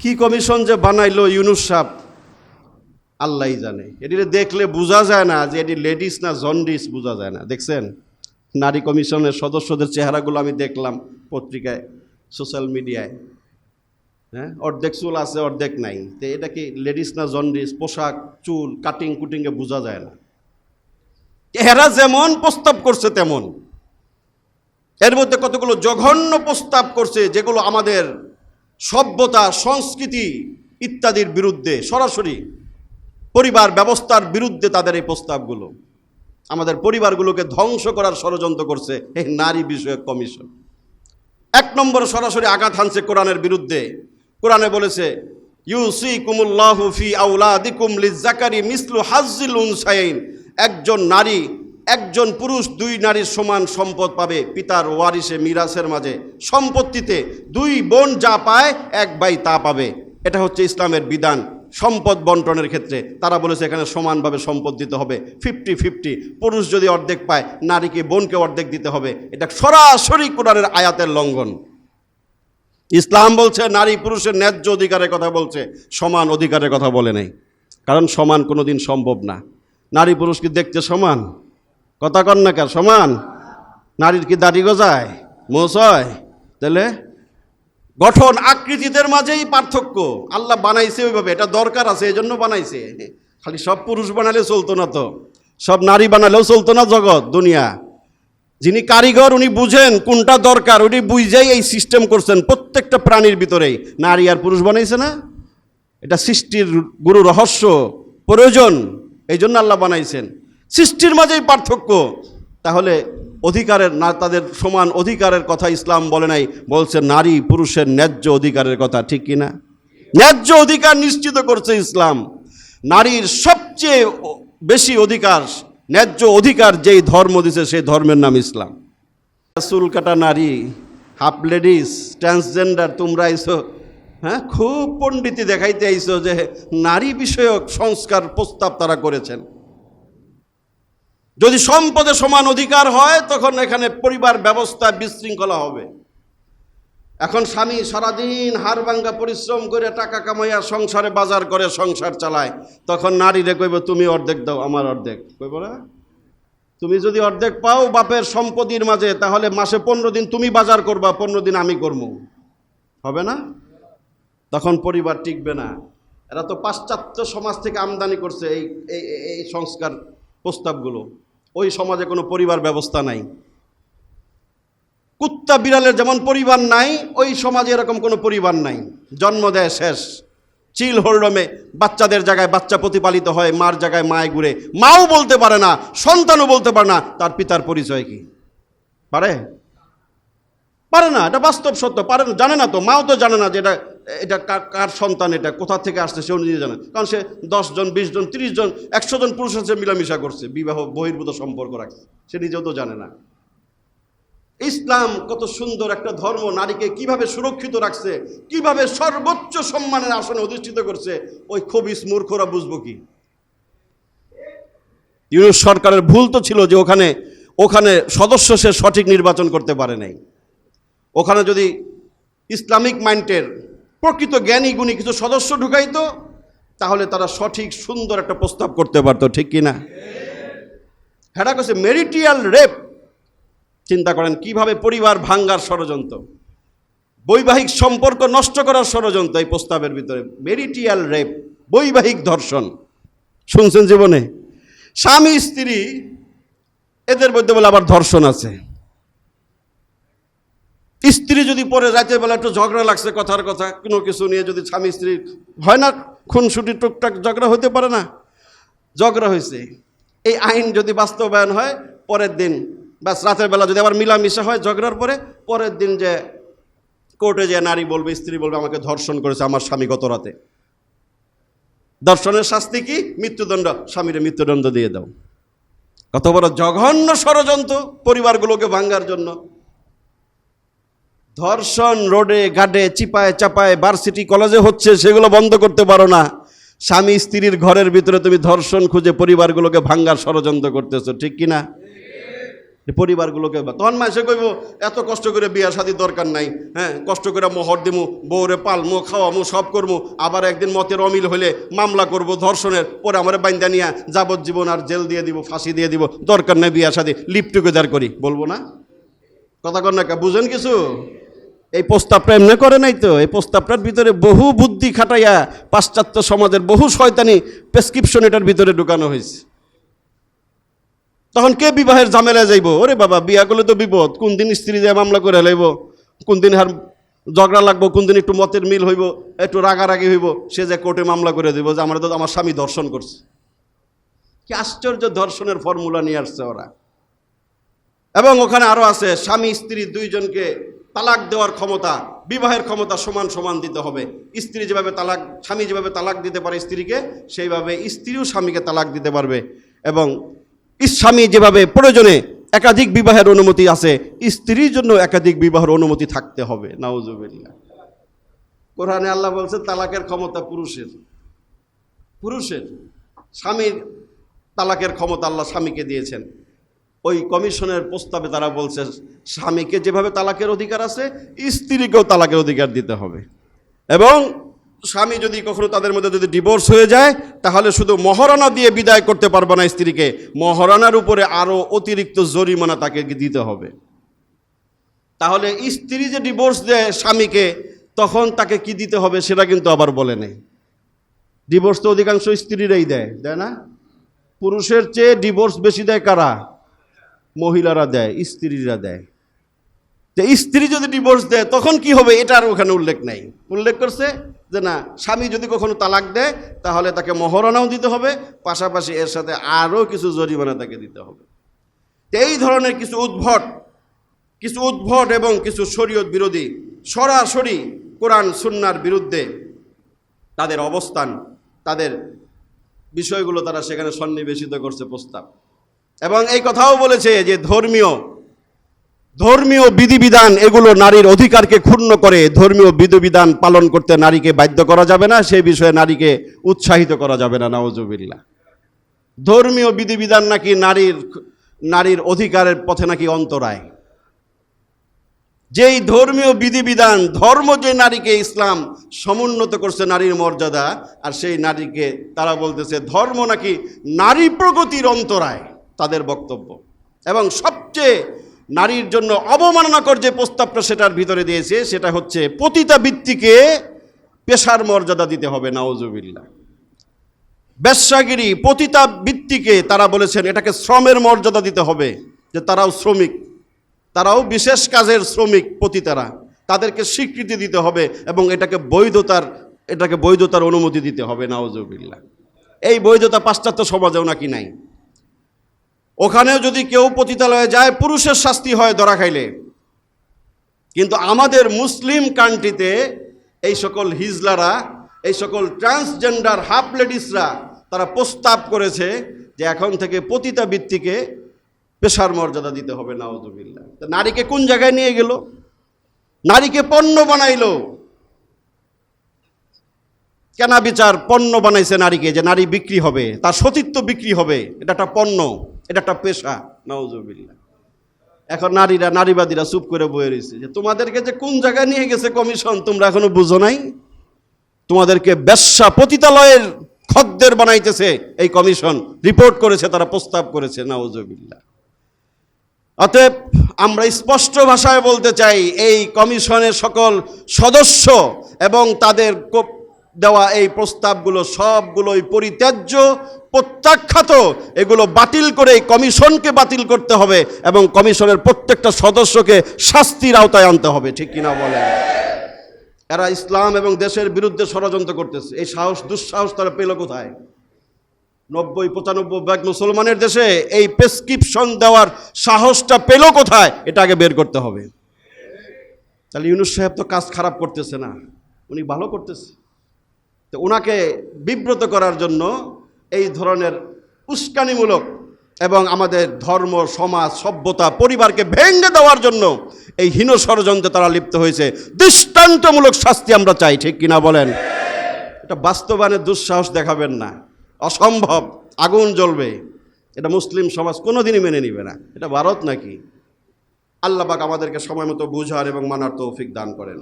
কি কমিশন যে বানাইলো ইউনুস সাহ আল্লাহই জানে। এটি দেখলে বোঝা যায় না যে এটি লেডিস না জন্ডিস, বোঝা যায় না। দেখছেন? নারী কমিশনের সদস্যদের চেহারাগুলো আমি দেখলাম পত্রিকায়, সোশ্যাল মিডিয়ায়। হ্যাঁ? অর্ধেক চুল আছে, অর্ধেক নাই। তো এটা কি লেডিস না জন্ডিস? পোশাক, চুল কাটিং কুটিংয়ে বোঝা যায় না। এরা যেমন প্রস্তাব করছে তেমন। এর মধ্যে কতগুলো জঘন্য প্রস্তাব করছে যেগুলো আমাদের সভ্যতা, সংস্কৃতি ইত্যাদির বিরুদ্ধে সরাসরি পরিবার ব্যবস্থার বিরুদ্ধে তাদের এই প্রস্তাবগুলো। আমাদের পরিবারগুলোকে ধ্বংস করার ষড়যন্ত্র করছে এই নারী বিষয়ক কমিশন। এক নম্বর সরাসরি আঘাত হানছে কোরআনের বিরুদ্ধে। কোরআনে বলেছে ইউসি কুমুল্লাহু ফি আউলাদিকুম লিজাকারি মিসলু উনসাইন। একজন নারী একজন পুরুষ, দুই নারীর সমান সম্পদ পাবে। পিতার ওয়ারিসে, মিরাসের মাঝে। সম্পত্তিতে দুই বোন যা পায়, এক ভাই তা পাবে। এটা হচ্ছে ইসলামের বিধান। সম্পদ বন্টনের ক্ষেত্রে তারা বলেছে এখানে সমানভাবে সম্পদ দিতে হবে। Fifty fifty. পুরুষ যদি অর্ধেক পায়, নারীকে বোনকে অর্ধেক দিতে হবে। এটা সরাসরি কোরআনের আয়াতের লঙ্ঘন। ইসলাম বলছে, নারী পুরুষের ন্যায্য অধিকারের কথা বলছে, সমান অধিকারের কথা বলে নেই। কারণ সমান কোনো দিন সম্ভব না। নারী পুরুষ কি দেখতে সমান? কথা কন না কেন? সমান? নারীর কি দাড়ি গজায়? মোষ হয়? তাহলে গঠন আকৃতিদের মাঝেই পার্থক্য। আল্লাহ বানাইছে ওইভাবে, এটা দরকার আছে এই জন্য বানাইছে। খালি সব পুরুষ বানালে চলতো না তো। সব নারী বানালেও চলতো না জগৎ, দুনিয়া। যিনি কারিগর, উনি বুঝেন কোনটা দরকার, উনি বুঝেই এই সিস্টেম করছেন প্রত্যেকটা প্রাণীর ভিতরেই। নারী আর পুরুষ বানাইছে না। এটা সৃষ্টির গুরু রহস্য, প্রয়োজন। এই জন্য আল্লাহ বানাইছেন। সৃষ্টির মাঝেই পার্থক্য। তাহলে অধিকারের না, তাদের সমান অধিকারের কথা ইসলাম বলে নাই, বলছে নারী পুরুষের ন্যায্য অধিকারের কথা, ঠিক কি না? ন্যায্য অধিকার নিশ্চিত করছে ইসলাম। নারীর সবচেয়ে বেশি অধিকার, ন্যায্য অধিকার যেই ধর্ম দিছে, সেই ধর্মের নাম ইসলাম। চুল কাটা নারী, হাফ লেডিস, ট্রান্সজেন্ডার, তোমরা আইসো হ্যাঁ? খুব পণ্ডিতি দেখাইতে আইসো যে নারী বিষয়ক সংস্কার প্রস্তাব তারা করেছেন। যদি সম্পদে সমান অধিকার হয়, তখন এখানে পরিবার ব্যবস্থা বিশৃঙ্খলা হবে। এখন স্বামী সারাদিন হাড় ভাঙ্গা পরিশ্রম করে টাকা কামাইয়া সংসারে বাজার করে, সংসার চালায়। তখন নারীরে কইব, তুমি অর্ধেক দাও, আমার অর্ধেক। কইব না? তুমি যদি অর্ধেক পাও বাপের সম্পত্তির মাঝে, তাহলে মাসে পনেরো দিন তুমি বাজার করবা, পনেরো দিন আমি করব হবে না? তখন পরিবার টিকবে না। এরা তো পাশ্চাত্য সমাজ থেকে আমদানি করছে এই- এই সংস্কার প্রস্তাবগুলো। ওই সমাজে কোনো পরিবার ব্যবস্থা নাই। কুত্তা বিড়ালের যেমন পরিবার নাই, ওই সমাজে এরকম কোনো পরিবার নাই। জন্ম দেয় শেষ। চিল হোল্ডমে বাচ্চাদের জায়গায় বাচ্চা প্রতিপালিত হয়, মার জায়গায় মায় ঘুরে। মাও বলতে পারে না, সন্তানও বলতে পারে না, তার পিতার পরিচয় কি? পারে? পারে না, এটা বাস্তব সত্য, পারে না, জানে না তো, মাও তো জানে না যে এটা এটা কার সন্তান এটা? কোথা থেকে আসছে সেও নিজে জানে কারণ সে দশজন বিশ জন তিরিশ জন একশো জন পুরুষের সাথে মিলামিশা করছে, বিবাহ, বহির্ভূত সম্পর্ক রাখছে। সে নিজেও তো জানে না। ইসলাম কত সুন্দর একটা ধর্ম, নারীকে কীভাবে সুরক্ষিত রাখছে, কীভাবে সর্বোচ্চ সম্মানের আসনে অধিষ্ঠিত করছে, ওই খবিস মূর্খরা বুঝব কি? ইউনুস সরকারের ভুল তো ছিল যে ওখানে ওখানে সদস্য সে সঠিক নির্বাচন করতে পারে নাই। ওখানে যদি ইসলামিক মাইন্ডের প্রকৃত জ্ঞানী গুণী কিছু সদস্য ঢুকাইতো, তাহলে তারা সঠিক সুন্দর একটা প্রস্তাব করতে পারতো, ঠিক কি না? হ্যাঁ কাছে মেরিটিয়াল রেপ চিন্তা করেন, কীভাবে পরিবার ভাঙ্গার ষড়যন্ত্র? বৈবাহিক সম্পর্ক নষ্ট করার ষড়যন্ত্র এই প্রস্তাবের ভিতরে। মেরিটিয়াল রেপ, বৈবাহিক ধর্ষণ। শুনছেন জীবনে? স্বামী, স্ত্রী, এদের মধ্যে বলে আবার ধর্ষণ আছে। স্ত্রী যদি পরে রাতের বেলা একটু ঝগড়া লাগছে কথার কথা, কোনো কিছু নিয়ে যদি স্বামী স্ত্রী হয় না, খুনসুটি টুকটাক ঝগড়া হতে পারে না। ঝগড়া হয়েছে। এই আইন যদি বাস্তবায়ন হয়, পরের দিন বাস রাতের বেলা যদি আবার মিলামিশা হয় ঝগড়ার পরে, পরের দিন যে কোর্টে যে নারী বলবে, স্ত্রী বলবে, আমাকে ধর্ষণ করেছে আমার স্বামী গত রাতে। ধর্ষণের শাস্তি কি? মৃত্যুদণ্ড। স্বামীরে মৃত্যুদণ্ড দিয়ে দাও। কত বড় জঘন্য ষড়যন্ত্র পরিবারগুলোকে ভাঙ্গার জন্য। ধর্ষণ রোডে গাডে চিপায়, চাপায় ভার্সিটি কলেজে হচ্ছে, সেগুলো বন্ধ করতে পারো না। স্বামী স্ত্রীর ঘরের ভিতরে তুমি ধর্ষণ খুঁজে পরিবারগুলোকে ভাঙ্গার ষড়যন্ত্র করতেছো, ঠিক কি না পরিবারগুলোকে তখন মানুষে কইব, এত কষ্ট করে বিয়া শাদির দরকার নাই। হ্যাঁ কষ্ট করে মোহর দিমু, বউরে পালমু, খাওয়ামু, সব করমু। আবার একদিন মতের অমিল হলে মামলা করব ধর্ষণের। পরে আমার বাইন্দা নিয়ে যাবজ্জীবন আর জেল দিয়ে দিব, ফাঁসি দিয়ে দিব। দরকার নাই বিয়া শাদি লিপ টুগেদার করি। বলব না? কথা কর না বুঝেন কিছু? এই প্রস্তাবটা এমনি করে নাই তো? এই প্রস্তাবটার ভিতরে বহু বুদ্ধি খাটাইয়া পাশ্চাত্য সমাজের বহু শয়তানি প্রেসক্রিপশন এটার ভিতরে ঢুকানো হয়েছে। তখন কে বিবাহের ঝামেলায় যাইব? ওরে বাবা, বিয়া করলে তো বিপদ। কোন দিন স্ত্রী দিয়ে মামলা করে লাইব? কোন দিন হার ঝগড়া লাগবো? কোন দিন একটু মতের মিল হইব? একটু রাগারাগি হইব? সে যে কোর্টে মামলা করে দিব যে আমার তো আমার স্বামী ধর্ষণ করছে। কি আশ্চর্য ধর্ষণের ফর্মুলা নিয়ে আসছে ওরা। এবং ওখানে আরও আছে, স্বামী, স্ত্রী দুইজনকে তালাক দেওয়ার ক্ষমতা, বিবাহের ক্ষমতা সমান সমান দিতে হবে। স্ত্রী যেভাবে তালাক, স্বামী যেভাবে তালাক দিতে পারে স্ত্রীকে, সেইভাবে স্ত্রীও স্বামীকে তালাক দিতে পারবে এবং স্বামী যেভাবে প্রয়োজনে একাধিক বিবাহের অনুমতি আছে, স্ত্রীর জন্য একাধিক বিবাহের অনুমতি থাকতে হবে। নাউজুবিল্লাহ। কোরআনে আল্লাহ বলছে, তালাকের ক্ষমতা পুরুষের। পুরুষের, স্বামীর তালাকের ক্ষমতা আল্লাহ স্বামীকে দিয়েছেন। ওই কমিশনের প্রস্তাবে তারা বলছে, স্বামীকে যেভাবে তালাকের অধিকার আছে, স্ত্রীকেও তালাকের অধিকার দিতে হবে। এবং স্বামী যদি কখনো তাদের মধ্যে যদি ডিভোর্স হয়ে যায়, তাহলে শুধু মহারণা দিয়ে বিদায় করতে পারবে না স্ত্রীকে, মহারণার উপরে আরও অতিরিক্ত জরিমানা তাকে দিতে হবে। তাহলে স্ত্রী যে ডিভোর্স দেয় স্বামীকে, তখন তাকে কি দিতে হবে সেটা কিন্তু আবার বলে নেই। ডিভোর্স তো অধিকাংশ স্ত্রীরাই দেয় দেয় না? পুরুষের চেয়ে ডিভোর্স বেশি দেয় কারা? মহিলারা দেয়, স্ত্রীরা দেয়। যে স্ত্রী যদি ডিভোর্স দেয়, তখন কি হবে? এটার ওখানে উল্লেখ নাই। উল্লেখ করছে যে না, স্বামী যদি কখনো তালাক দেয়, তাহলে তাকে মহরণাও দিতে হবে, পাশাপাশি এর সাথে আরও কিছু জরিমানা তাকে দিতে হবে। এই ধরনের কিছু উদ্ভট কিছু উদ্ভট এবং কিছু শরীয়ত বিরোধী সরাসরি কোরআন, সুন্নার বিরুদ্ধে তাদের অবস্থান, তাদের বিষয়গুলো তারা সেখানে সন্নিবেশিত করছে প্রস্তাব। এবং এই কথাও বলেছে যে ধর্মীয় ধর্মীয় বিধিবিধান এগুলো নারীর অধিকারকে ক্ষুণ্ণ করে, ধর্মীয় বিধিবিধান পালন করতে নারীকে বাধ্য করা যাবে না সেই বিষয়ে নারীকে উৎসাহিত করা যাবে না নওয়াজুবিল্লাহ ধর্মীয় বিধিবিধান নাকি নারীর নারীর অধিকারের পথে নাকি অন্তরায়। যেই ধর্মীয় বিধিবিধান, ধর্ম যে নারীকে ইসলাম সমুন্নত করছে নারীর মর্যাদা, আর সেই নারীকে তারা বলতেছে ধর্ম নাকি নারী প্রগতির অন্তরায়। তাদের বক্তব্য। এবং সবচেয়ে নারীর জন্য অবমাননাকর যে প্রস্তাবটা সেটার ভিতরে দিয়েছে, সেটা হচ্ছে পতিতা বৃত্তিকে পেশার মর্যাদা দিতে হবে নাওজুবিল্লা ব্যবসাগিরি পতিতা বৃত্তিকে তারা বলেছেন এটাকে শ্রমের মর্যাদা দিতে হবে, যে তারাও শ্রমিক, তারাও বিশেষ কাজের শ্রমিক পতিতারা, তাদেরকে স্বীকৃতি দিতে হবে এবং এটাকে বৈধতার এটাকে বৈধতার অনুমতি দিতে হবে নাওজুবিল্লা এই বৈধতা পাশ্চাত্য সমাজেও নাকি নাই। ওখানেও যদি কেউ পতিতালয়ে যায়, পুরুষের শাস্তি হয় ধরা খাইলে। কিন্তু আমাদের মুসলিম কান্ট্রিতে এই সকল হিজলারা, এই সকল ট্রান্সজেন্ডার হাফ লেডিসরা, তারা প্রস্তাব করেছে যে এখন থেকে পতিতা বৃত্তিকে পেশার মর্যাদা দিতে হবে নাওজুবিল্লা নারীকে কোন জায়গায় নিয়ে গেল? নারীকে পণ্য বানাইলো। কেনা বিচার পণ্য বানাইছে নারীকে, যে নারী বিক্রি হবে, তার সতীত্ব বিক্রি হবে, এটা একটা পণ্য। এটা একটা পেশা নাওজুবিল্লা এখন নারীরা, নারীবাদীরা চুপ করে বয়ে রয়েছে যে তোমাদেরকে যে কোন জায়গায় নিয়ে গেছে কমিশন, তোমরা এখনও বুঝো নাই? তোমাদেরকে ব্যবসা পতিতালয়ের খদ্দের বানাইতেছে এই কমিশন, রিপোর্ট করেছে, তারা প্রস্তাব করেছে নাওজবিল্লা অতএব আমরা স্পষ্ট ভাষায় বলতে চাই, এই কমিশনের সকল সদস্য এবং তাদের দেওয়া এই প্রস্তাবগুলো সবগুলোই পরিত্যাজ্য, প্রত্যাখ্যাত। এগুলো বাতিল করে এই কমিশনকে বাতিল করতে হবে এবং কমিশনের প্রত্যেকটা সদস্যকে শাস্তির আওতায় আনতে হবে, ঠিক কিনা বলেন? এরা ইসলাম এবং দেশের বিরুদ্ধে ষড়যন্ত্র করতেছে। এই সাহস, দুঃসাহস তারা পেল কোথায়? নব্বই, পঁচানব্বই ব্যাগ মুসলমানের দেশে এই প্রেসক্রিপশন দেওয়ার সাহসটা পেল কোথায়? এটা আগে বের করতে হবে। তাহলে ইউনুস সাহেব তো কাজ খারাপ করতেছে না। উনি ভালো করতেছে। তো ওনাকে বিব্রত করার জন্য এই ধরনের উস্কানিমূলক এবং আমাদের ধর্ম, সমাজ, সভ্যতা, পরিবারকে ভেঙে দেওয়ার জন্য এই হীন ষড়যন্ত্রে তারা লিপ্ত হয়েছে। দৃষ্টান্তমূলক শাস্তি আমরা চাই, ঠিক কিনা বলেন? এটা বাস্তবায়নের দুঃসাহস দেখাবেন না। অসম্ভব, আগুন জ্বলবে। এটা মুসলিম সমাজ কোনোদিনই মেনে নিবে না। এটা ভারত নাকি? আল্লাহ পাক আমাদেরকে সময় মতো বুঝার এবং মানার তৌফিক দান করেন।